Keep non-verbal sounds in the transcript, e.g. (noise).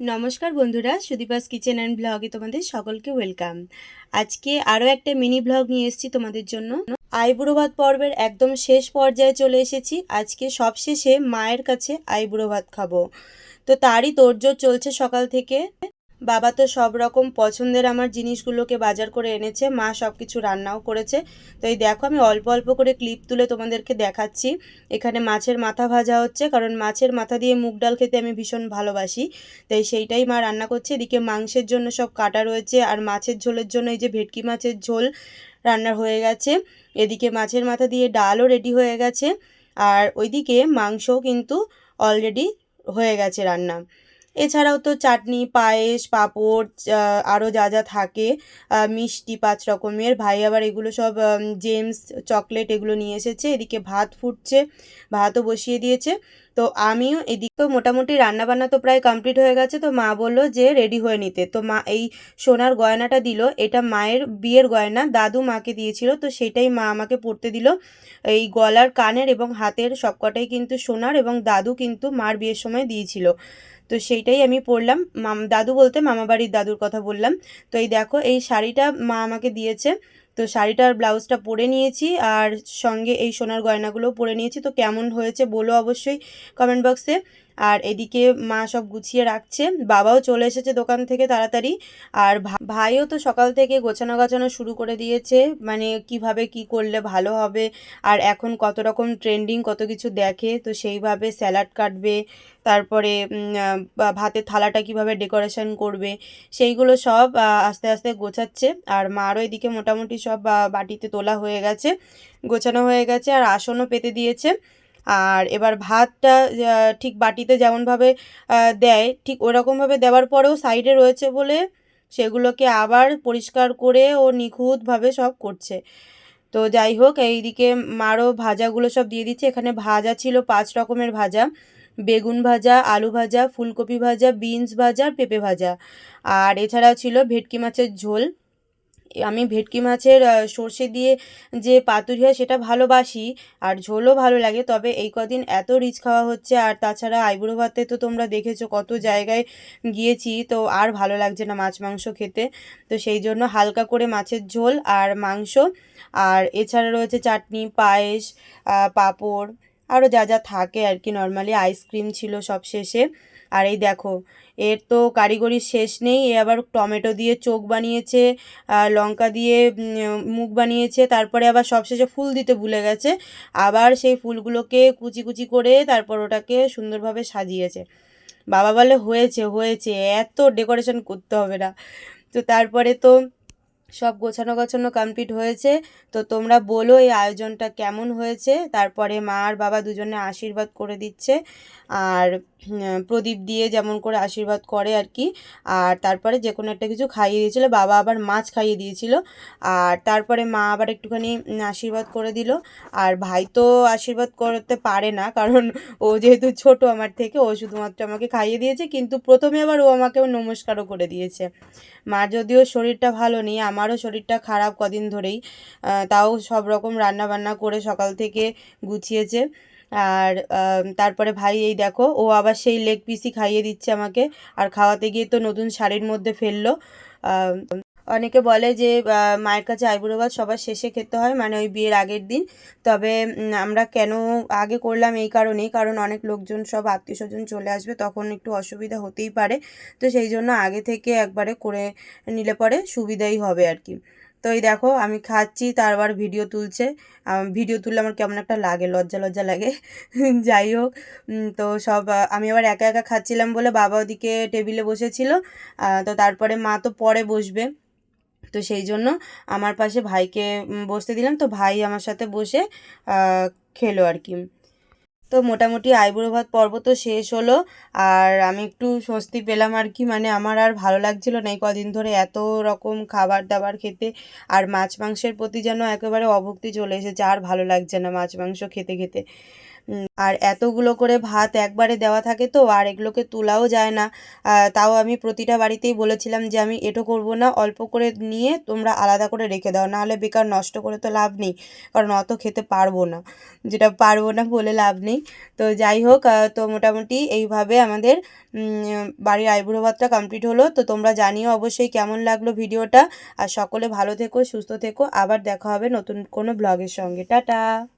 নমস্কার বন্ধুরা, Sudipa's kitchen and ব্লগে তোমাদের সকলকে ওয়েলকাম আজকে আরও একটা মিনি ব্লগ নিয়ে এসেছি তোমাদের জন্য। আইবুড়োভাত পর্বের একদম শেষ পর্যায়ে চলে এসেছি। আজকে সবশেষে মায়ের কাছে আইবুড়ো ভাত খাব। তো তারই তোড়জোড় চলছে সকাল থেকে। বাবা তো সব রকম পছন্দের আমার জিনিসগুলোকে বাজার করে এনেছে, মা সব কিছু রান্নাও করেছে। তো এই দেখো, আমি অল্প অল্প করে ক্লিপ তুলে তোমাদেরকে দেখাচ্ছি। এখানে মাছের মাথা ভাজা হচ্ছে, কারণ মাছের মাথা দিয়ে মুগ ডাল খেতে আমি ভীষণ ভালোবাসি। তাই সেইটাই মা রান্না করছে। এদিকে মাংসের জন্য সব কাটা রয়েছে, আর মাছের ঝোলের জন্য এই যে ভেটকি মাছের ঝোল রান্না হয়ে গেছে। এদিকে মাছের মাথা দিয়ে ডালও রেডি হয়ে গেছে, আর ওইদিকে মাংসও কিন্তু অলরেডি হয়ে গেছে রান্না। এছাড়াও তো চাটনি, পায়েস, পাঁপড় আরও যা যা থাকে মিষ্টি, পাঁচ রকমের। ভাই আবার এগুলো সব জেমস চকলেট এগুলো নিয়ে এসেছে, এদিকে ভাত ফুটছে, ভাতও বসিয়ে দিয়েছে। তো আমিও এদিকে মোটামুটি রান্না বান্না তো প্রায় কমপ্লিট হয়ে গেছে, তো মা বলল যে রেডি হয়ে নিতে। তো মা এই সোনার গয়নাটা দিল, এটা মায়ের বিয়ের গয়না, দাদু মাকে দিয়েছিল, তো সেটাই মা আমাকে পরতে দিল। এই গলার কানের এবং হাতের সবকটাই কিন্তু সোনার এবং দাদু কিন্তু মার বিয়ের সময় দিয়েছিল। তো সেইটাই আমি পরলাম মাম, দাদু বলতে মামাবাড়ির দাদুর কথা বললাম। তো এই দেখো, এই শাড়িটা মা আমাকে দিয়েছে। তো শাড়িটার ব্লাউজটা পরে নিয়েছি আর সঙ্গে এই সোনার গয়নাগুলোও পরে নিয়েছি। তো কেমন হয়েছে বলো অবশ্যই কমেন্ট বক্সে। আর এদিকে মা সব গুছিয়ে রাখছে। বাবাও চলে এসেছে দোকান থেকে তাড়াতাড়ি। আর ভাইও তো সকাল থেকে গোছানো গাছানো শুরু করে দিয়েছে। মানে কীভাবে কি করলে ভালো হবে? আর এখন কত রকম ট্রেন্ডিং কত কিছু দেখে। তো সেইভাবে স্যালাড কাটবে। তারপরে ভাতের থালাটা কীভাবে ডেকোরেশন করবে? সেইগুলো সব আস্তে আস্তে গোছাচ্ছে। আর মারও এদিকে মোটামুটি সব বাটিতে তোলা হয়ে গেছে। গোছানো হয়ে গেছে আর আসনও পেতে দিয়েছে। আর এবার ভাতটা ঠিক বাটিতে যেমনভাবে দেয়, ঠিক ওরকমভাবে দেওয়ার পরেও সাইডে রয়েছে বলে সেগুলোকে আবার পরিষ্কার করে ও নিখুঁতভাবে সব করছে। তো যাই হোক, এইদিকে মারও ভাজাগুলো সব দিয়ে দিচ্ছে। এখানে ভাজা ছিল পাঁচ রকমের ভাজা। বেগুন ভাজা, আলু ভাজা, ফুলকপি ভাজা, বিনস ভাজা পেঁপে ভাজা। আর এছাড়াও ছিল ভেটকি মাছের ঝোল। আমি ভেটকি মাছের সর্ষে দিয়ে যে পাতুরি হয় সেটা ভালোবাসি আর ঝোলও ভালো লাগে। তবে এই কদিন এত রিচ খাওয়া হচ্ছে আর তাছাড়া আইবুড়ো ভাতে তো তোমরা দেখেছ কত জায়গায় গিয়েছি, তো আর ভালো লাগছে না মাছ, মাংস খেতে। তো সেই জন্য হালকা করে মাছের ঝোল আর মাংস। আর এছাড়া রয়েছে চাটনি, পায়েস পাঁপড়, আরও যা যা থাকে আর কি। নর্মালি আইসক্রিম ছিল সব শেষে। আর এই দেখো, এর তো কারিগরি শেষ নেই, এ আবার টমেটো দিয়ে চোখ বানিয়েছে লঙ্কা দিয়ে মুখ বানিয়েছে, তারপরে আবার সবশেষে ফুল দিতে ভুলে গেছে, আবার সেই ফুলগুলোকে কুচি কুচি করে তারপর ওটাকে সুন্দরভাবে সাজিয়েছে। বাবা বলে, হয়েছে হয়েছে, এত ডেকোরেশন করতে হবে না। তো তারপরে তো সব গোছানো গোছানো কমপ্লিট হয়েছে। তো তোমরা বলো এই আয়োজনটা কেমন হয়েছে? তারপরে মা আর বাবা দুজনে আশীর্বাদ করে দিচ্ছে। আর প্রদীপ দিয়ে যেমন করে আশীর্বাদ করে আর কি। আর তারপরে যে কোনো একটা কিছু খাইয়ে দিয়েছিল। বাবা আবার মাছ খাইয়ে দিয়েছিল। আর তারপরে মা আবার একটুখানি আশীর্বাদ করে দিল। আর ভাই তো আশীর্বাদ করতে পারে না। কারণ ও যেহেতু ছোট আমার থেকে, ও শুধুমাত্র আমাকে খাইয়ে দিয়েছে। কিন্তু প্রথমে আবার ও আমাকেও নমস্কারও করে দিয়েছে। মা যদিও শরীরটা ভালো নেই আমারও শরীরটা খারাপ কদিন ধরেই তাও সব রকম রান্না বান্না করে সকাল থেকে গুছিয়েছে। আর তারপরে ভাই এই দেখো, ও আবার সেই লেগ পিসই খাইয়ে দিচ্ছে আমাকে। আর খাওয়াতে গিয়ে তো নতুন শাড়ির মধ্যে ফেলল। অনেকে বলে যে মায়ের কাছে আইবুড়ো ভাত সবার শেষে খেতে হয় মানে ওই বিয়ের আগের দিন। তবে আমরা কেন আগে করলাম এই কারণেই, কারণ অনেক লোকজন, সব আত্মীয় স্বজন চলে আসবে, তখন একটু অসুবিধা হতেই পারে। তো সেই জন্য আগে থেকে একবারে করে নিলে পরে সুবিধাই হবে আর কি। তো এই দেখো, আমি খাচ্ছি, তারপর ভিডিও তুলছে। ভিডিও তুললে আমার কেমন একটা লাগে, লজ্জা লজ্জা লাগে। (laughs) যাই হোক তো সব আমি আবার একা একা খাচ্ছিলাম বলে বাবা ওদিকে টেবিলে বসেছিল। তো তারপরে মা তো পরে বসবে। তো সেই জন্য আমার পাশে ভাইকে বসতে দিলাম। তো ভাই আমার সাথে বসে খেলো আর কি। তো মোটামুটি আইবুড়ো ভাত পর্ব তো শেষ হলো। আর আমি একটু স্বস্তি পেলাম আর কি মানে আমার আর ভালো লাগছিল না এই কদিন ধরে এত রকম খাবার দাবার খেতে। আর মাছ মাংসের প্রতি যেন একেবারে অভক্তি চলে এসেছে, আর ভালো লাগছে না মাছ মাংস খেতে খেতে। আর এতগুলো করে ভাত একবারে দেওয়া থাকে তো, আর এগুলোকে তোলাও যায় না। তাও আমি প্রতিটা বাড়িতেই বলেছিলাম যে আমি এটো করব না, অল্প করে নিয়ে তোমরা আলাদা করে রেখে দাও, নাহলে বেকার নষ্ট করে তো লাভ নেই, কারণ অত খেতে পারব না। যেটা পারব না বলে লাভ নেই। তো যাই হোক তো মোটামুটি এইভাবে আমাদের বাড়ির আইবুড়ো ভাতটা কমপ্লিট হলো। তো তোমরা জানিও অবশ্যই কেমন লাগল ভিডিওটা। আর সকলে ভালো থেকো, সুস্থ থেকো। আবার দেখা হবে নতুন কোনো ব্লগের সঙ্গে। টাটা!